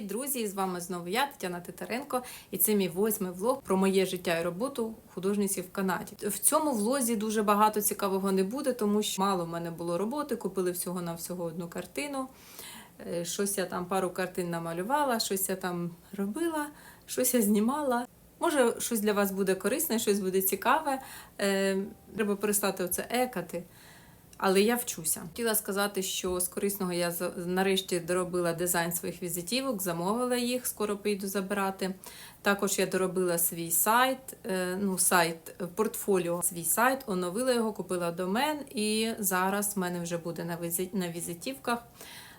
Привіт, друзі! З вами знову я, Тетяна Титаренко, і це мій восьмий влог про моє життя і роботу художниці в Канаді. В цьому влозі дуже багато цікавого не буде, тому що мало в мене було роботи, купили всього на всього одну картину. Е, Щось я там пару картин намалювала, щось я там робила, щось я знімала. Може, щось для вас буде корисне, щось буде цікаве. Е, Треба перестати оце екати. Але я вчуся. Хотіла сказати, що з корисного я нарешті доробила дизайн своїх візитівок, замовила їх, скоро поїду забирати. Також я доробила свій сайт, е, ну, сайт е, портфоліо, свій сайт, оновила його, купила домен, і зараз в мене вже буде на, візит, на візитівках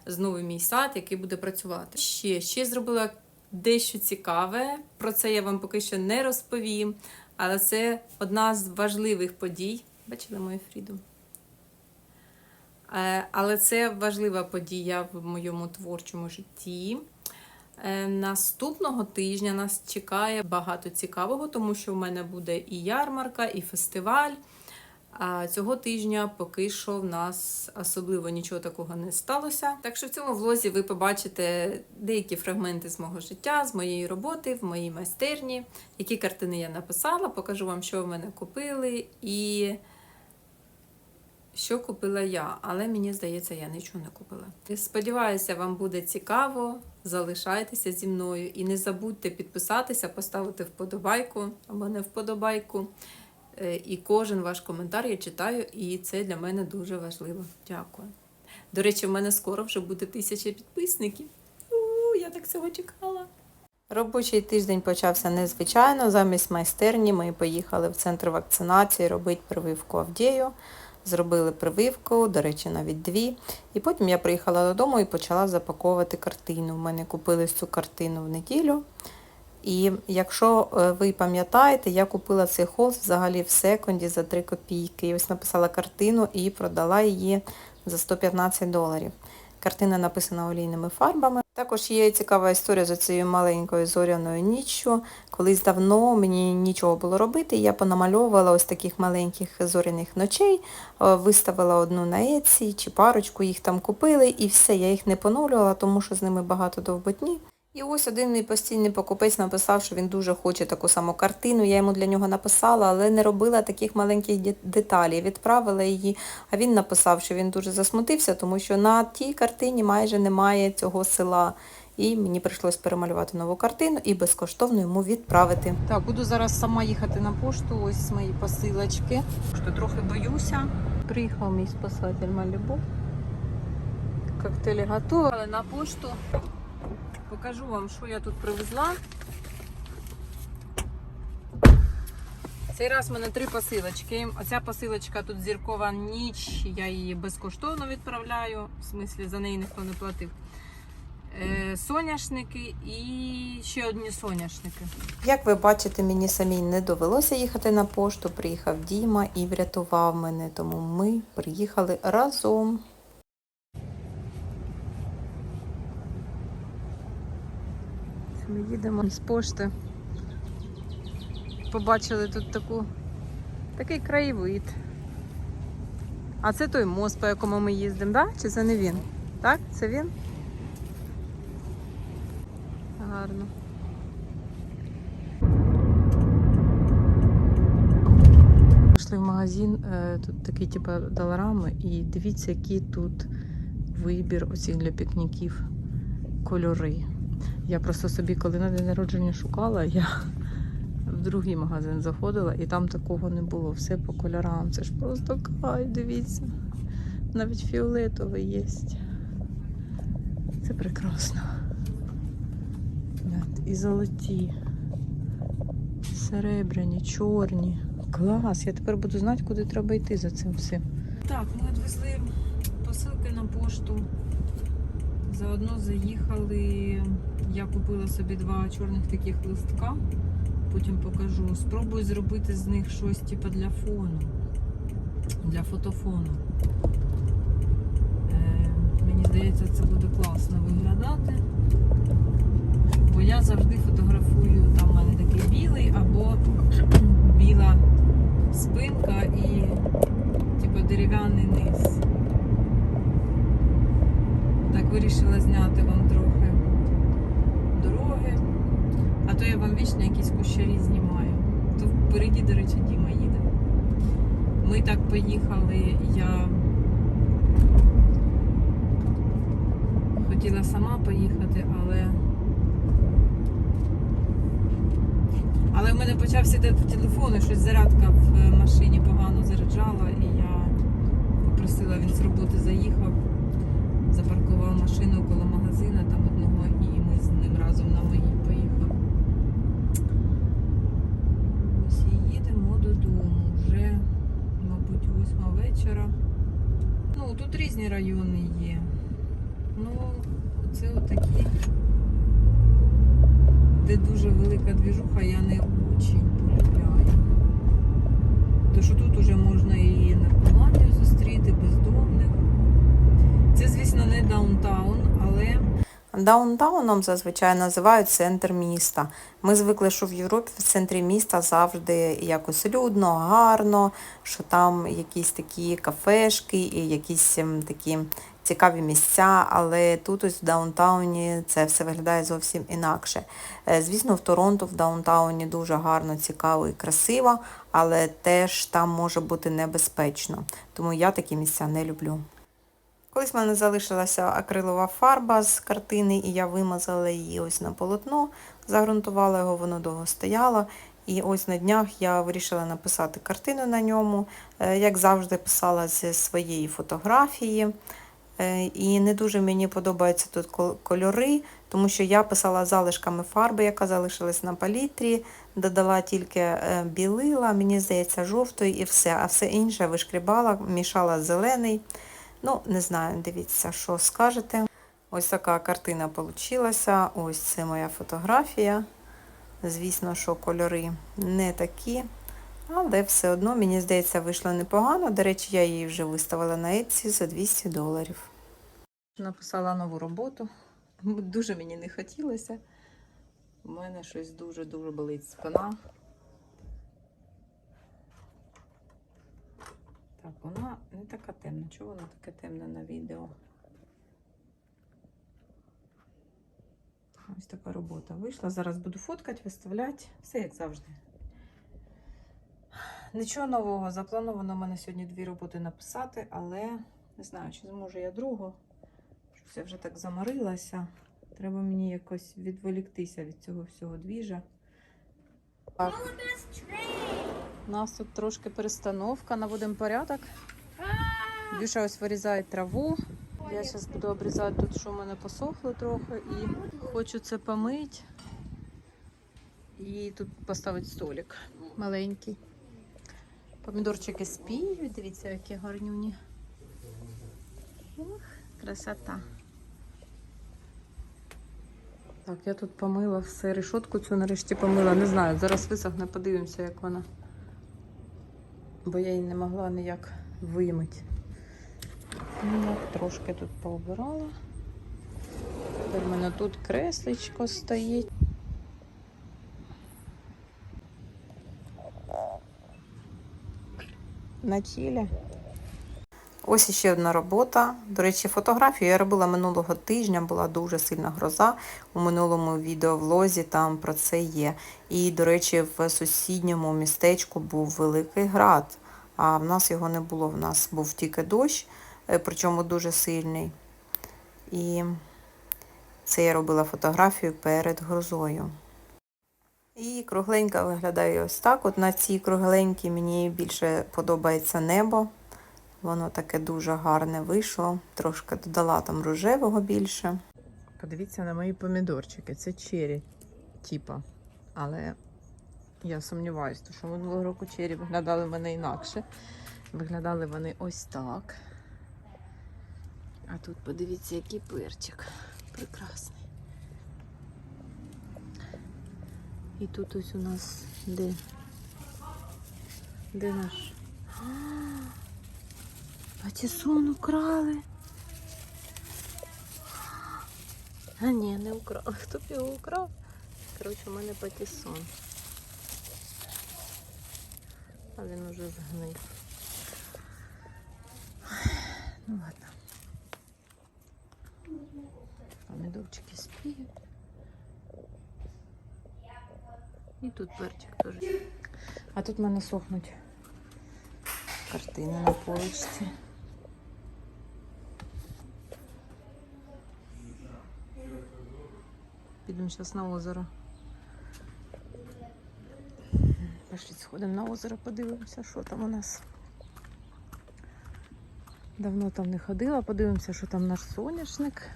знову мій сайт, який буде працювати. Ще, ще зробила дещо цікаве. Про це я вам поки що не розповім, але це одна з важливих подій. Бачили мою Фріду? Е, Але це важлива подія в моєму творчому житті. Е, Наступного тижня нас чекає багато цікавого, тому що в мене буде і ярмарка, і фестиваль. А цього тижня поки що в нас особливо нічого такого не сталося. Так що в цьому влозі ви побачите деякі фрагменти з мого життя, з моєї роботи, в моїй майстерні, які картини я написала, покажу вам, що в мене купили і що купила я, але мені здається, я нічого не купила. Сподіваюся, вам буде цікаво. Залишайтеся зі мною і не забудьте підписатися, поставити вподобайку або не вподобайку. Е, І кожен ваш коментар я читаю, і це для мене дуже важливо. Дякую. До речі, в мене скоро вже буде тисяча підписників. У, я так цього чекала. Робочий тиждень почався незвичайно. Замість майстерні ми поїхали в центр вакцинації робити прививку Авдію. Зробили прививку, до речі, навіть дві. І потім я приїхала додому і почала запаковувати картину. У мене купили цю картину в неділю. І якщо е, ви пам'ятаєте, я купила цей холст взагалі в секунді за 3 копійки. І ось написала картину і продала її за 115 доларів. Картина написана олійними фарбами. Також є цікава історія з цією маленькою зоряною ніччю. Колись давно мені нічого було робити, я понамальовувала ось таких маленьких зоряних ночей, е, виставила одну на еці чи парочку їх там купили, і все, я їх не поновлювала, тому що з ними багато довботні. І ось один мій постійний покупець написав, що він дуже хоче таку саму картину. Я йому для нього написала, але не робила таких маленьких деталей. Відправила її, а він написав, що він дуже засмутився, тому що на тій картині майже немає цього села. І мені прийшлось перемалювати нову картину і безкоштовно йому відправити. Так, буду зараз сама їхати на пошту. Ось мої посилочки. Що трохи боюся. Приїхав мій спасатель Малібу. Коктейлі готові. Але на пошту покажу вам, що я тут привезла. Цей раз в мене три посилочки. Оця посилочка тут зіркова ніч, я її безкоштовно відправляю, в смислі за неї ніхто не платив. Е, соняшники і ще одні соняшники. Як ви бачите, мені самій не довелося їхати на пошту. Приїхав Діма і врятував мене, тому ми приїхали разом. Ми їдемо з пошти. Побачили тут таку, такий краєвид. А це той мост, по якому ми їздимо, да? чи це не він? Так? Це він? Гарно. Пішли в магазин, е, тут такі типу доларами, і дивіться, який тут вибір оцих для пікніків кольори. Я просто собі, коли на день народження шукала, я в другий магазин заходила і там такого не було. Все по кольорам. Це ж просто кайф, дивіться. Навіть фіолетовий є. Це прекрасно. І золоті, серебряні, чорні. Клас! Я тепер буду знати, куди треба йти за цим всім. Так, ми відвезли посилки на пошту. Заодно заїхали. Я купила собі два чорних таких листка. Потім покажу. Спробую зробити з них щось типу для фону. Для фотофону. Е, мені здається, це буде класно виглядати. Бо я завжди фотографую, там в мене такий білий або біла спинка і типу дерев'яний низ. Так вирішила зняти вам трохи я вам вічно якісь кущарі знімаю. То впереді, до речі, Діма їде. Ми так поїхали, я хотіла сама поїхати, але. Але в мене почався йти телефон, і щось зарядка в е, машині погано заряджала, і я попросила, він з роботи заїхав, запаркував машину коло магазина вечора. Ну, тут різні райони є. Ну, це отакі, де дуже велика двіжуха, я не очень полюбляю. Тому що тут уже можна і наркоманію зустріти, бездомних. Це, звісно, не даунтаун, але. Даунтауном зазвичай називають центр міста. Ми звикли, що в Європі в центрі міста завжди якось людно, гарно, що там якісь такі кафешки і якісь ем, такі цікаві місця, але тут ось в даунтауні це все виглядає зовсім інакше. Е, Звісно, в Торонто в даунтауні дуже гарно, цікаво і красиво, але теж там може бути небезпечно. Тому я такі місця не люблю. Колись в мене залишилася акрилова фарба з картини, і я вимазала її ось на полотно, загрунтувала його, воно довго стояло. І ось на днях я вирішила написати картину на ньому, е, як завжди писала зі своєї фотографії. Е, І не дуже мені подобаються тут кольори, тому що я писала залишками фарби, яка залишилась на палітрі, додала тільки е, білила, мені здається, жовтої і все, а все інше вишкрібала, мішала зелений. Ну, не знаю, дивіться, що скажете. Ось така картина вийшла. Ось це моя фотографія. Звісно, що кольори не такі. Але все одно, мені здається, вийшло непогано. До речі, я її вже виставила на Etsy за 200 доларів. Написала нову роботу. Дуже мені не хотілося. У мене щось дуже-дуже болить спина. Так, вона не така темна. Чого вона таке темна на відео? Ось така робота вийшла. Зараз буду фоткати, виставляти. Все як завжди. Нічого нового. Заплановано в мене сьогодні дві роботи написати, але не знаю, чи зможу я другу. Щось я вже так заморилася. Треба мені якось відволіктися від цього всього двіжа. Так. У нас тут трошки перестановка, наводимо порядок. Дюша ось вирізає траву. Я зараз буду обрізати тут, що в мене посохло трохи, і хочу це помити. І тут поставити столик маленький. Помідорчики спіють, дивіться, які гарнюні. Ух, красота. Так, я тут помила все, решетку цю нарешті помила. Не знаю, зараз висохне, подивимося, як вона. Бо я її не могла ніяк вимити. Ну, трошки тут пообирала. Тепер в мене тут кресличко стоїть. На тілі. Ось іще одна робота. До речі, фотографію я робила минулого тижня, була дуже сильна гроза. У минулому відеовлозі там про це є. І, до речі, в сусідньому містечку був великий град, а в нас його не було. В нас був тільки дощ, е, причому дуже сильний. І це я робила фотографію перед грозою. І кругленька виглядає ось так. От на цій кругленькій мені більше подобається небо. Воно таке дуже гарне вийшло. Трошки додала там рожевого більше. Подивіться на мої помідорчики. Це чері, типа. Але я сумніваюся, що минулого року чері виглядали в мене інакше. Виглядали вони ось так. А тут подивіться, який перчик. Прекрасний. І тут ось у нас де? Де наш? Патісон украли. А ні, не украли. Хто б його украв? Коротше, у мене патісон. А він уже згнив. Ну ладно. Помідорчики спіють. І тут перчик теж. А тут в мене сохнуть картини на поличці. Підемо зараз на озеро. Пошли сходимо на озеро, подивимося, що там у нас. Давно там не ходила, подивимося, що там наш соняшник.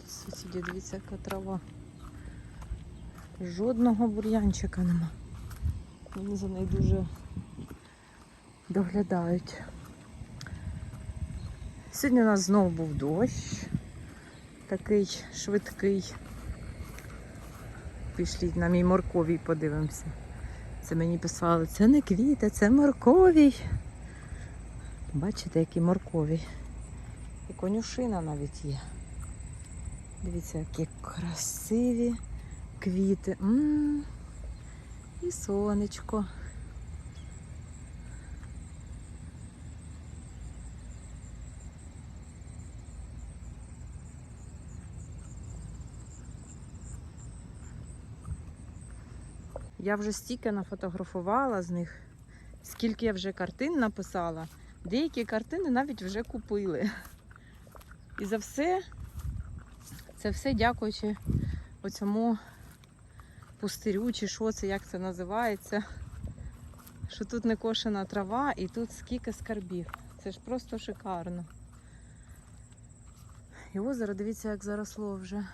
Тут сусіді, дивіться, яка трава. Жодного бур'янчика нема. Вони за нею дуже доглядають. Сьогодні у нас знову був дощ, такий швидкий. Пішліть на мій морковій подивимося. Це мені писали, це не квіти, це морковій. Бачите, які моркові. І конюшина навіть є. Дивіться, які красиві квіти. М-м. І сонечко. Я вже стільки нафотографувала з них, скільки я вже картин написала. Деякі картини навіть вже купили. І за все, це все дякуючи оцьому пустирю, чи що це, як це називається. Що тут не кошена трава і тут скільки скарбів. Це ж просто шикарно. І озеро, дивіться, як заросло вже.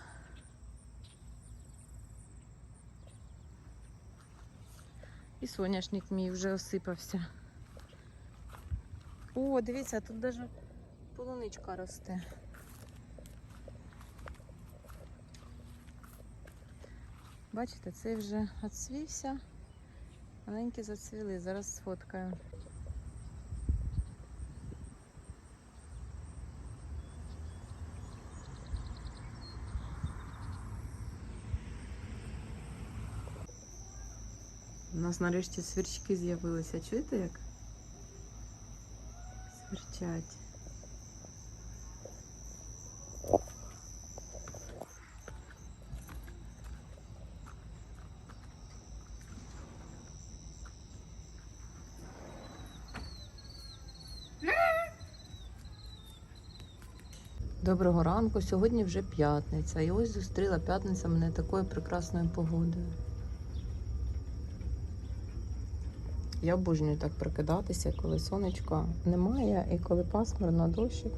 І соняшник мій вже осипався. О, дивіться, тут навіть полуничка росте. Бачите, цей вже відсвівся. Маленькі зацвіли, зараз сфоткаю. Нас нарешті свірчки з'явилися. Чуєте як? Свірчать. Доброго ранку. Сьогодні вже п'ятниця. І ось зустріла п'ятниця мене такою прекрасною погодою. Я обожнюю так прокидатися, коли сонечка немає, і коли пасмурно дощик.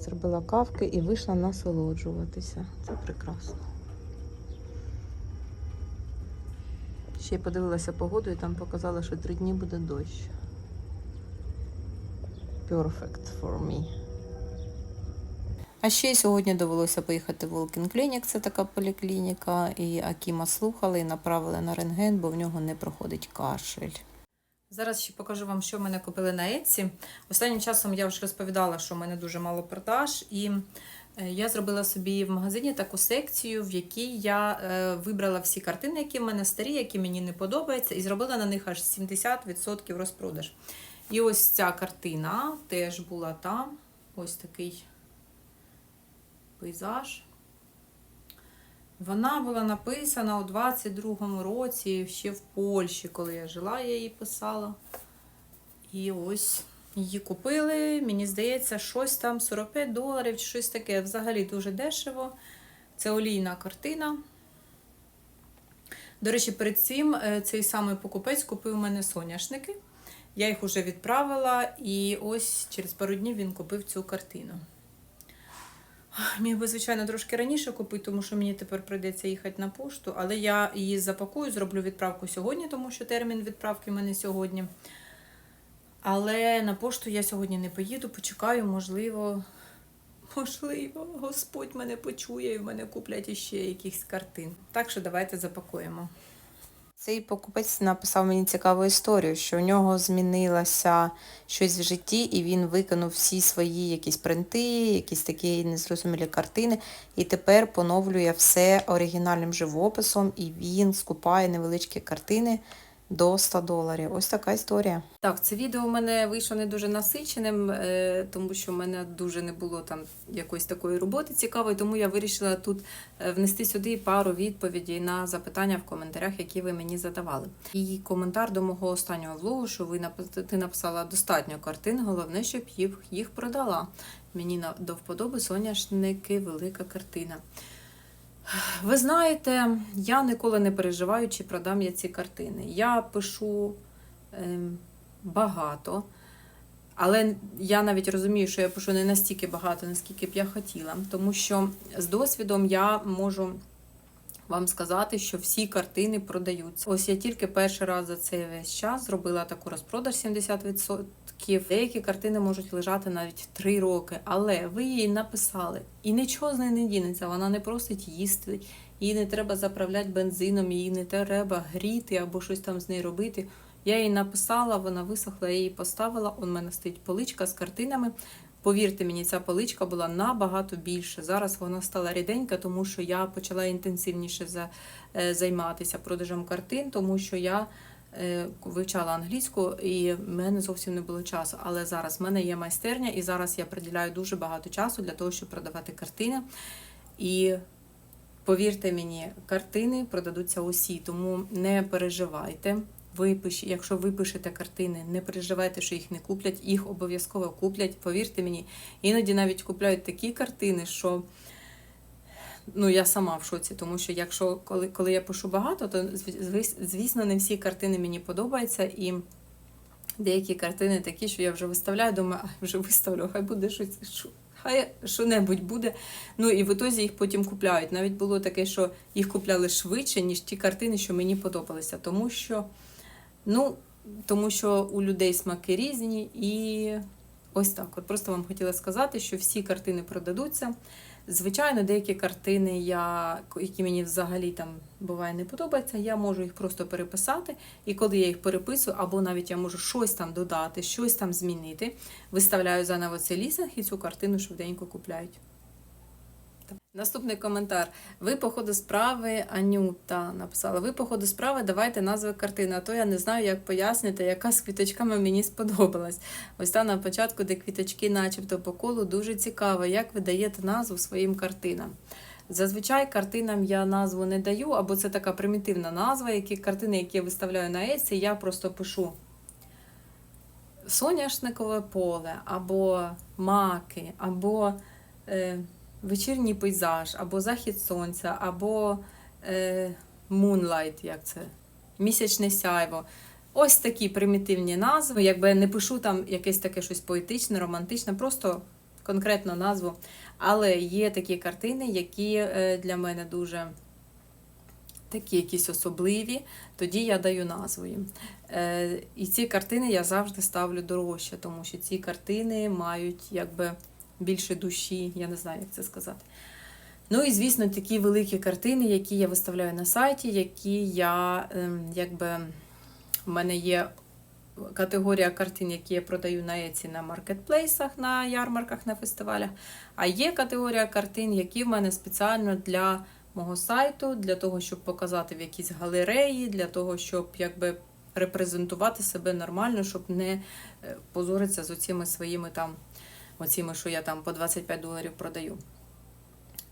Зробила кавки і вийшла насолоджуватися. Це прекрасно. Ще подивилася погоду і там показала, що три дні буде дощ. Perfect for me. А ще сьогодні довелося поїхати в Walking Clinic, це така поліклініка, і Акіма слухали і направили на рентген, бо в нього не проходить кашель. Зараз ще покажу вам, що в мене купили на Etsy. Останнім часом я вже розповідала, що в мене дуже мало продаж, і е, я зробила собі в магазині таку секцію, в якій я е, вибрала всі картини, які в мене старі, які мені не подобаються, і зробила на них аж 70% розпродаж. І ось ця картина теж була там. Ось такий пейзаж. Вона була написана у 22-му році, ще в Польщі, коли я жила, я її писала. І ось її купили. Мені здається, щось там 45 доларів чи щось таке. Взагалі дуже дешево. Це олійна картина. До речі, перед цим е, цей самий покупець купив у мене соняшники. Я їх вже відправила, і ось через пару днів він купив цю картину. Міг би, звичайно, трошки раніше купити, тому що мені тепер прийдеться їхати на пошту, але я її запакую, зроблю відправку сьогодні, тому що термін відправки в мене сьогодні. Але на пошту я сьогодні не поїду, почекаю, можливо, можливо, Господь мене почує і в мене куплять іще якихось картин. Так що давайте запакуємо. Цей покупець написав мені цікаву історію, що у нього змінилося щось в житті, і він викинув всі свої якісь принти, якісь такі незрозумілі картини, і тепер поновлює все оригінальним живописом, і він скупає невеличкі картини до 100 доларів. Ось така історія. Так, це відео у мене вийшло не дуже насиченим, е, тому що в мене дуже не було там якоїсь такої роботи цікавої, тому я вирішила тут е, внести сюди пару відповідей на запитання в коментарях, які ви мені задавали. І коментар до мого останнього влогу, що ви ти написала достатньо картин, головне, щоб їх, продала. Мені до вподоби соняшники, велика картина. Ви знаєте, я ніколи не переживаю, чи продам я ці картини. Я пишу ем, багато, але я навіть розумію, що я пишу не настільки багато, наскільки б я хотіла. Тому що з досвідом я можу вам сказати, що всі картини продаються. Ось я тільки перший раз за цей весь час зробила таку розпродаж 70%. Деякі картини можуть лежати навіть 3 роки, але ви її написали, і нічого з неї не дінеться. Вона не просить їсти, її не треба заправляти бензином, її не треба гріти або щось там з нею робити. Я її написала, вона висохла, я її поставила. У мене стоїть поличка з картинами. Повірте мені, ця поличка була набагато більше. Зараз вона стала ріденька, тому що я почала інтенсивніше за, е, займатися продажем картин, тому що я е, вивчала англійську і в мене зовсім не було часу. Але зараз в мене є майстерня, і зараз я приділяю дуже багато часу для того, щоб продавати картини. І повірте мені, картини продадуться усі, тому не переживайте. Ви якщо ви пишете картини, не переживайте, що їх не куплять, їх обов'язково куплять. Повірте мені, іноді навіть купляють такі картини, що ну я сама в шоці, тому що якщо коли, коли я пишу багато, то звісно не всі картини мені подобаються і. Деякі картини такі, що я вже виставляю, думаю, а вже виставлю, хай буде щось, хай що-небудь буде. Ну і в ітозі їх потім купляють. Навіть було таке, що їх купляли швидше, ніж ті картини, що мені подобалися. Тому що, ну, тому що у людей смаки різні, і ось так. От просто вам хотіла сказати, що всі картини продадуться. Звичайно, деякі картини, я, які мені взагалі там буває не подобаються, я можу їх просто переписати. І коли я їх переписую, або навіть я можу щось там додати, щось там змінити, виставляю заново цей лісинг і цю картину швиденько купляють. Наступний коментар. Ви по ходу справи Анюта написала. Ви по ходу справи давайте назви картини, а то я не знаю, як пояснити, яка з квіточками мені сподобалась. Ось та на початку, де квіточки, начебто по колу, дуже цікаво, як ви даєте назву своїм картинам. Зазвичай картинам я назву не даю, або це така примітивна назва, які картини, які я виставляю на Etsy, я просто пишу соняшникове поле, або маки, або е, вечірній пейзаж, або захід сонця, або е, moonlight, як це? Місячне сяйво. Ось такі примітивні назви. Якби я не пишу там якесь таке щось поетичне, романтичне, просто конкретну назву. Але є такі картини, які е, для мене дуже такі якісь особливі, тоді я даю назву їм. Е, І ці картини я завжди ставлю дорожче, тому що ці картини мають якби більше душі, я не знаю, як це сказати. Ну і, звісно, такі великі картини, які я виставляю на сайті, які я ем, якби в мене є категорія картин, які я продаю на Еці на маркетплейсах, на ярмарках, на фестивалях. А є категорія картин, які в мене спеціально для мого сайту, для того, щоб показати в якісь галереї, для того, щоб якби репрезентувати себе нормально, щоб не е, позоритися з оціми своїми там, оціми, що я там по 25 доларів продаю.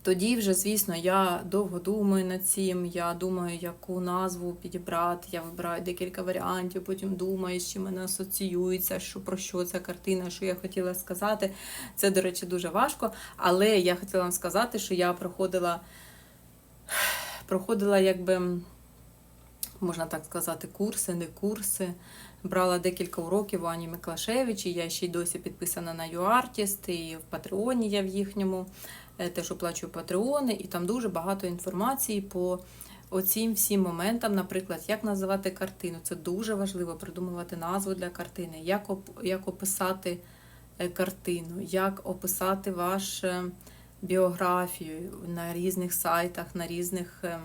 Тоді вже, звісно, я довго думаю над цим. Я думаю, яку назву підібрати. Я вибираю декілька варіантів, потім думаю, з чим мене асоціюється, що про що ця картина, що я хотіла сказати. Це, до речі, дуже важко. Але я хотіла вам сказати, що я проходила, проходила, якби, можна так сказати, курси, не курси. Брала декілька уроків у Ані Миклашевич, і я ще й досі підписана на YouArtist, і в Патреоні я в їхньому е, теж оплачую Патреони, і там дуже багато інформації по оцім всім моментам, наприклад, як називати картину. Це дуже важливо придумувати назву для картини, як, як описати е, картину, як описати вашу е, біографію на різних сайтах, на різних ем,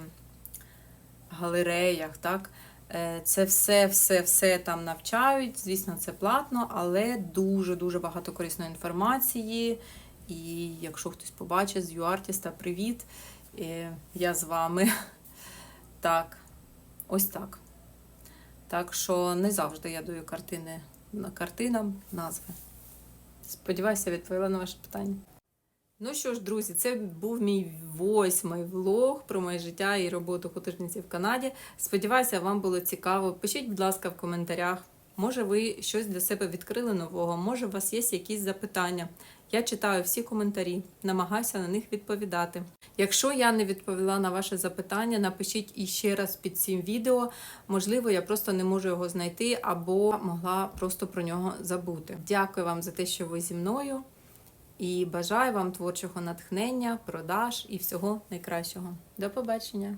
галереях. так. Е, Це все, все, все там навчають. Звісно, це платно, але дуже-дуже багато корисної інформації. І якщо хтось побачить з юартіста, привіт. Е, Я з вами. Так, ось так. Так що не завжди я даю картини на картинам назви. Сподіваюся, відповіла на ваше питання. Ну що ж, друзі, це був мій восьмий влог про моє життя і роботу художниці в Канаді. Сподіваюся, вам було цікаво. Пишіть, будь ласка, в коментарях. Може, ви щось для себе відкрили нового, може, у вас є якісь запитання. Я читаю всі коментарі, намагаюся на них відповідати. Якщо я не відповіла на ваше запитання, напишіть іще раз під цим відео. Можливо, я просто не можу його знайти або могла просто про нього забути. Дякую вам за те, що ви зі мною. І бажаю вам творчого натхнення, продаж і всього найкращого. До побачення!